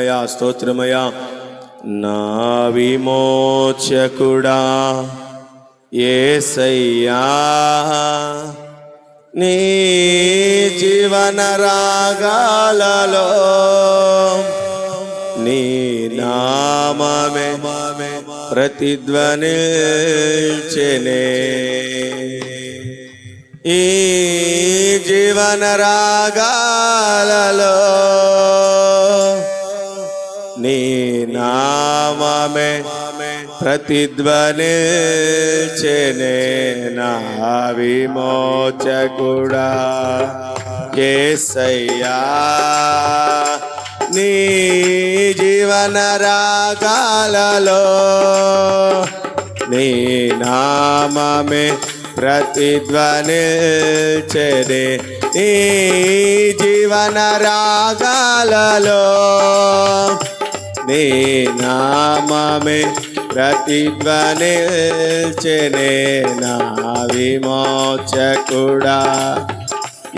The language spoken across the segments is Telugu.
మయా స్తోత్రమయా. నా విమోచకుడా ఏసయ్యా. నీ జీవన రాగాలలో నీ నామమే ప్రతిధ్వనిల్చెనే. ఈ జీవన రాగాలలో నామమే ప్రతిధ్వనిల్చెనే నా విమోచకుడా ఏసయ్యా నీ జీవన రాగాలలో నీ నామమే ప్రతిధ్వనిల్చెనే నీ జీవన రాగాలలో నీ నామమే ప్రతిధ్వనిల్చెనే నా విమోచకుడా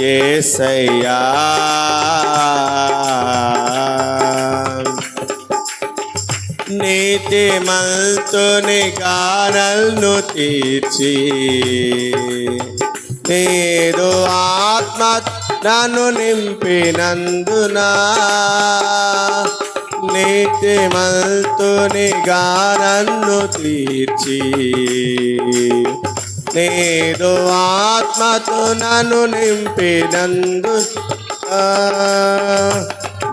ఏసయ్యా. నీతి మంతుని గానల్ను తీర్చి నీదు ఆత్మ నన్ను నింపినందున నీతి మంతుని గానన్ను తీర్చి నీదు ఆత్మతో నన్ను నింపినందు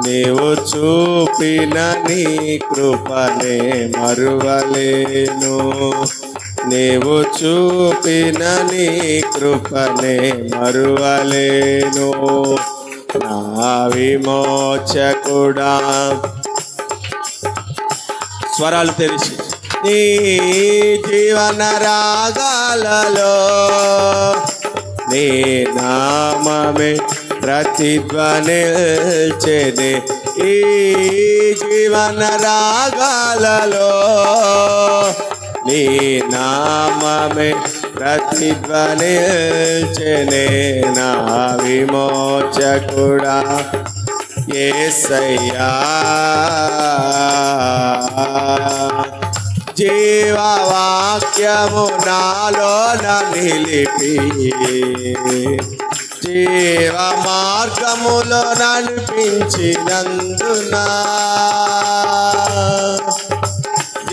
నీవు చూపిన నీ కృపనే మరువలేను. నీవు చూపిన నీ కృపనే మరువలేను. నా విమోచకుడా. స్వరాలు తెలిసి నీ జీవన రాగాలలో నీ నామమే ప్రతిధ్వనిల్చెనే ఈ జీవన రాగాలలో నీ నామే ప్రతిధ్వనిల్చెనే నా విమోచకుడా. ఏసయ్యా. జీవవాక్యము నాలోన నిలిపి జీవ మార్గములో నడిపించినందునా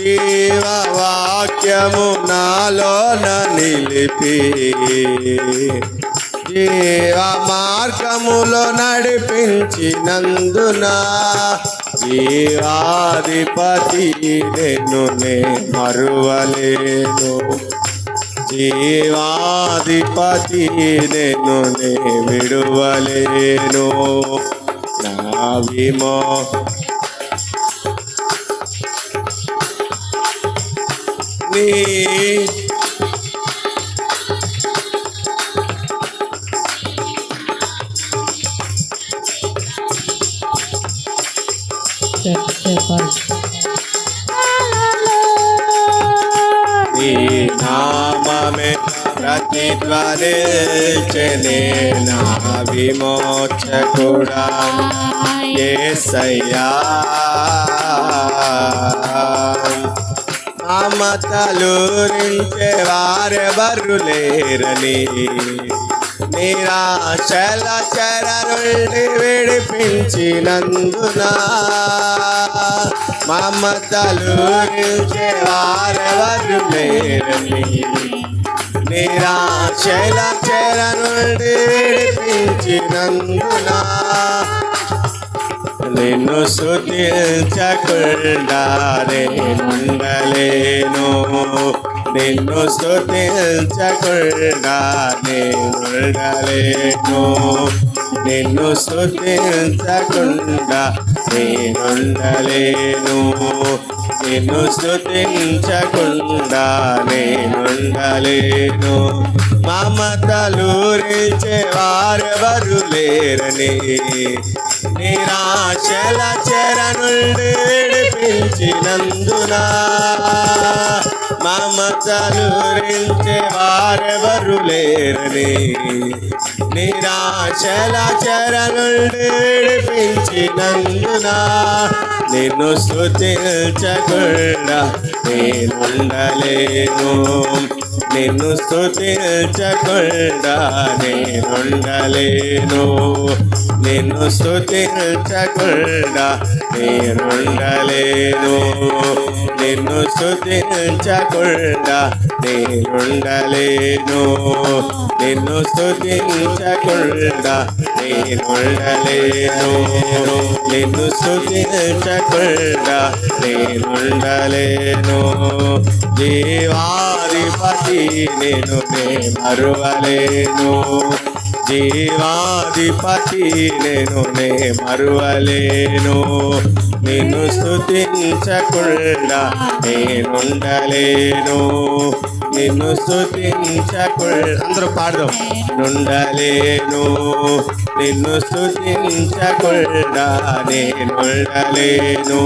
జీవవాక్యము నాలోన నిలిపి. జీవ మార్గములో నడిపించినందున జీవాధిపతి నేను నే మరువలేను. జీవాధిపతి నేను నే విడువలేను. నా విమో నీ నీ నామమే ప్రతిధ్వనిల్చెనే నా విమోచకుడా ఏసయ్యా మమతలూరించే వారెవరు లేరని. నిరాశల చెర విడిపించినందున మమతలూరించే వారెవరు లేరని. నిరాశల చెర విడిపించినందున నిన్ను స్థుతించకుండా నేనుండలేను నిన్ను స్థుతించకుండా నేనుండలేను నిన్ను స్థుతించకుండా నేనుండలేను నిన్ను స్థుతించకుండా నేనుండలేను మమతలు రేచేవారు ఎవరు లేరని నిరాశల చరణుడిపించినందున మమతలు రించే వారెవరు లేరని నిరాశల చరణుడిపించినందున నిన్ను స్థుతించకుండా నేనుండలేను. నిన్ను స్థుతించకుండా నేనుండలేను నిన్ను స్థుతించకుండా నేనుండలేను నిన్ను స్థుతించకుండా నేనుండలేను నిన్ను స్థుతించకుండా నేనుండలేను నిన్ను స్థుతించకుండా నేనుండలేను జీవా జీవాధిపతి నేను నే మరువలేను. జీవాధిపతి నేను నే మరువలేను. నిన్ను స్థుతించకుండా నేనుండలేను. నిన్ను స్థుతించకుండా అందరూ పాడదాం. నుండలేను నిన్ను స్థుతించకుండా నేనుండలేను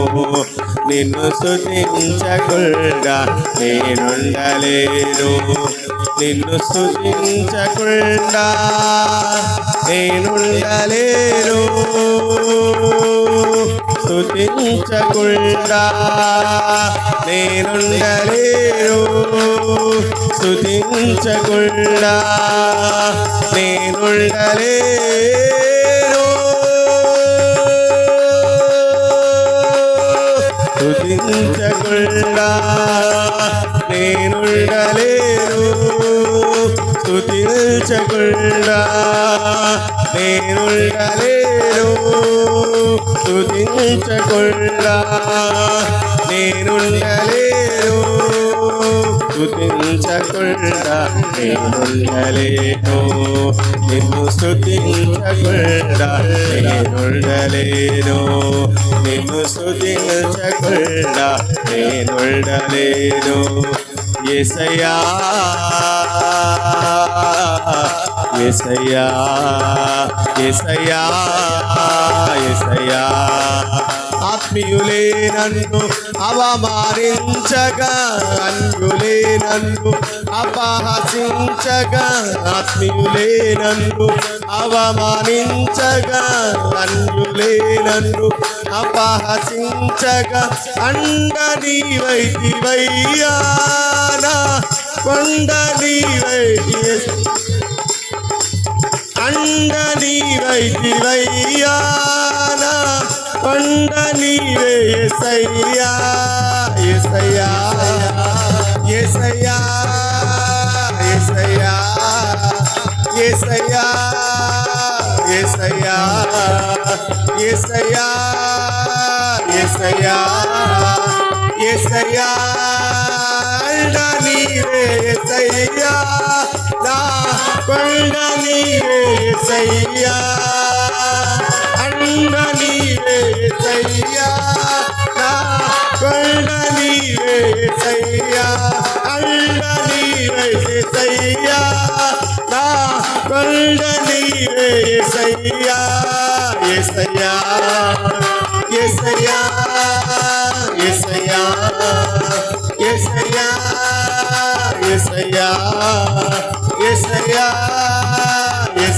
నిన్ను స్థుతించకుండా నేనుండలేను నిన్ను స్థుతించకుండా నేనుండలేను స్తుతించకుండా నేనుండలేను స్తుతించకుండా నేనుండలేను స్తుతించకుండా నేనుండలేను స్తుతించకుండా నేనుండలే నేను స్థుతించకుండా నేనుండలేను. స్థుతించకుండా నేనుండలేను. నిన్ను స్థుతించకుండా నేనుండలేను. నిన్ను స్థుతించకుండా నేనుండలేను. ఎసయా ఎసయా ఎసయా ఎసయా ఆత్మీయులే నన్ను అవమానించగా అన్యులే నన్ను అపహసించగా ఆత్మీయులే నన్ను అవమానించగా అన్యులే నన్ను అపహసించగా. అండని వైదివయ్యానా కొండని వైద్య అండని వైదివయ్యానా కొండని వేసయ్యా ఎసయ్యా ఎసయ్యా ఎసయ్యా ఎసయ్యా ఎసయ్యా ఎసయ్యా ఎసయ్యా ఎసయ్యా అండని వేసయ్యా నా ఏసయ్యా అండ నీవే ఏసయ్యా నా కొండ నీవే ఏసయ్యా అండ నీవే ఏసయ్యా నా కొండ నీవే ఏసయ్యా ఏసయ్యా ఏసయ్యా.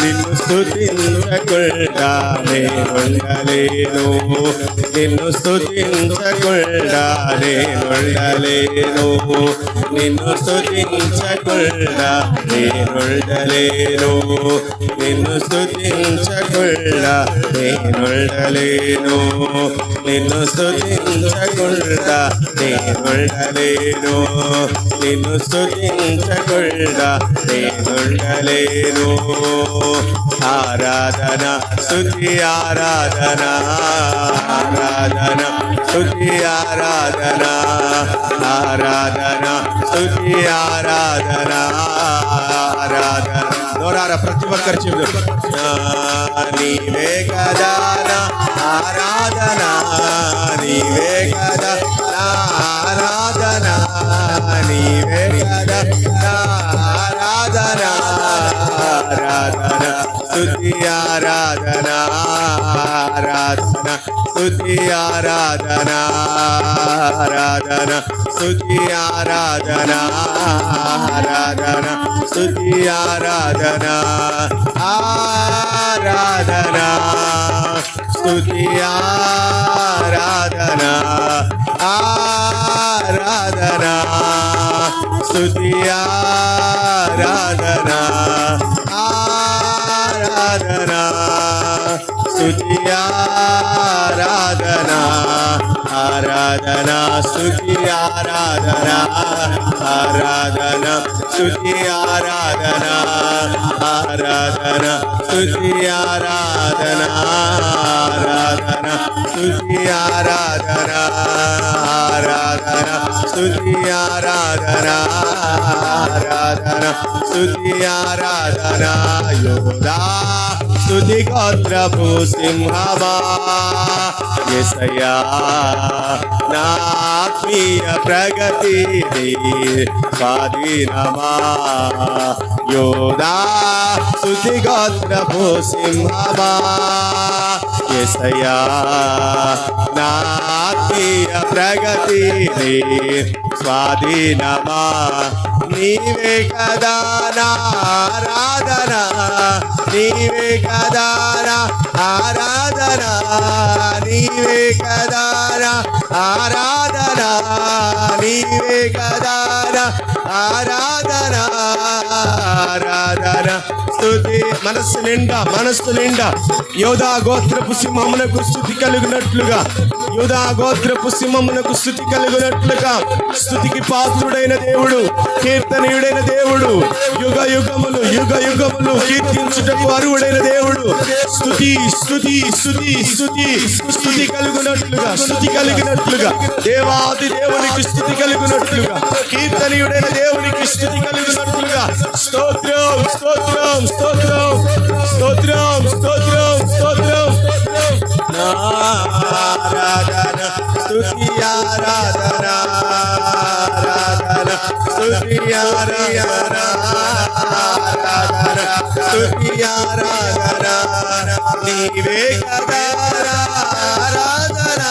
నిన్ను స్థుతించకుండా నేనుండలేను నిన్ను స్థుతించకుండా నేనుండలేను నిన్ను స్థుతించకుండా నేనుండలేను నిన్ను స్థుతించకుండా నేనుండలేను నిన్ను స్థుతించకుండా నేనుండలేను నిన్ను స్థుతించకుండా నేనుండలేను ఆరాధన స్తుతి ఆరాధన ఆరాధన స్తుతి ఆరాధన ఆరాధన స్తుతి ఆరాధన ఆరాధన. నోరారా ప్రతి ఒక్కరు చెబుతారు నీవే కదా ఆరాధన నీవే కదా ఆరాధన నీవే కదా ಆರಾಧನ ಸ್ತುತಿ ಆರಾಧನಾ ಆರಾಧನ ಸ್ತುತಿ ಆರಾಧನಾ ಆರಾಧನ ಸ್ತುತಿ ಆರಾಧನಾ ಆರಾಧನ ಸ್ತುತಿ ಆರಾಧನಾ ಆರಾಧನಾ ಸ್ತುತಿ ಆರಾಧನಾ ಆರಾಧನಾ స్తుతి ఆరాధన ఆరాధన స్తుతి ఆరాధన ఆరాధన స్తుతి ఆరాధన ఆరాధన స్తుతి ఆరాధన ఆరాధన స్తుతి ఆరాధన ఆరాధన స్తుతి ఆరాధన ఆరాధన స్తుతి ఆరాధనా ఆరాధన స్తుతి ఆరాధనా యోధా స్తుతి గోత్రభూ సింహవా ఎసయా నాత్మీయ ప్రగతి స్వాధీనమా యోధా స్తుతి గోత్రభూ సింహవా ఏసయా నాత్మీయ ప్రగతిని స్వాధీనమా? నీవే కదా నారాధన నీవే కదా ఆరాధన నీవే కదా ఆరాధన నీవే కదా ఆరాధన ఆరాధన. స్తుతి మనస్సు నిండా మనస్సు నిండా. యోధా గోత్రపు సింహమునకు స్థుతి కలిగినట్లుగా. యూదా గోత్రపు సింహమునకు స్థుతి కలిగినట్లుగా స్థుతికి పాత్రుడైన దేవుడు కీర్తనీయుడైన దేవుడు యుగ యుగములు యుగ యుగములు కీర్తించుటకు అరువుడైన దేవుడు. స్థుతి స్థుతి స్థుతి స్థుతి స్థుతి కలుగునట్లుగా స్థుతి కలిగినట్లుగా దేవాది దేవునికి స్థుతి కలుగునట్లుగా కీర్తనీయుడైన దేవునికి స్థుతి కలిగినట్లుగా స్తోత్రం స్తోత్రం స్తోత్రం స్తోత్రం స్తోత్రం. ఆరాధన స్తుతి ఆరాధన ఆరాధన స్తుతి ఆరాధన ఆరాధన స్తుతి ఆరాధన నీవే కదా ఆరాధన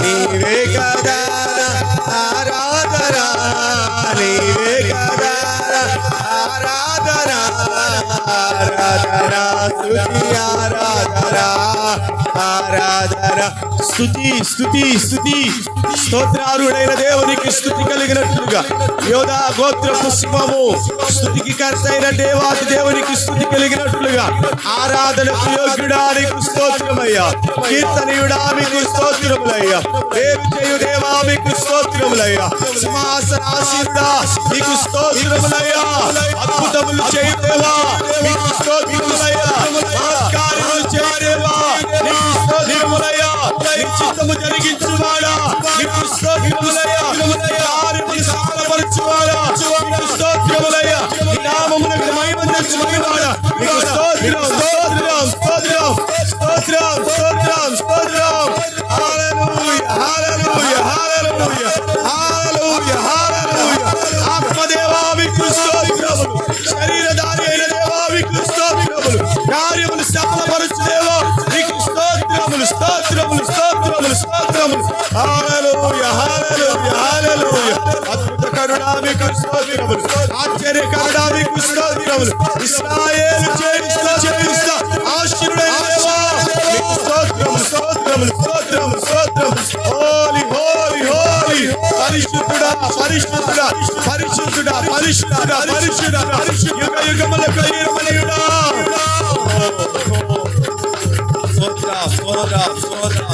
నీవే కదా ఆరాధన నీవే కదా ఆరాధన. ఆరాధన స్తుతి ఆరాధన ఆరాధన. స్తుతి స్తుతి స్తుతి. స్తోత్రారుడైన దేవునికి స్థుతి కలిగినట్లుగా. యోధా గోత్ర పుష్పము స్థుతికి కర్తైన దేవాది దేవునికి స్థుతి కలిగినట్లుగా. ఆరాధనకు యోగ్యుడా నీకు స్తోత్రమయ్యా. కీర్తనయుడా మీకు స్తోత్రములయ్యా. దేవి చేయు దేవా మీకు స్తోత్రములయ్యా సింహాసనాసీనుడా నీకు స్తోత్రములయ్యా. అద్భుతములు చేయు నీకు స్తోత్రములయ్యా. మహత్కార్యములు చేయు నీకు స్తోత్రములయ్యా. నీ చిత్తము జరిగించువాడా? నీకు స్తోత్రములయ్యా. అద్భుత కరుణా మీకు స్తోత్రములు ఆశ్చర్య కరుణా మీకు స్తోత్రములు ఇస్రాయేలు చేయిస్తా చేయిస్తా. ఆశ్చర్యుడైన దేవా మీకు స్తోత్రములు స్తోత్రములు స్తోత్రములు స్తోత్రములు హోలీ హోలీ హోలీ పరిశుద్ధుడా పరిశుద్ధుడా పరిశుద్ధుడా పరిశుద్ధుడా పరిశుద్ధుడా పరిశుద్ధ యుగ యుగముల కయ్యమనయుడా సోదరా సోదరా సోదరా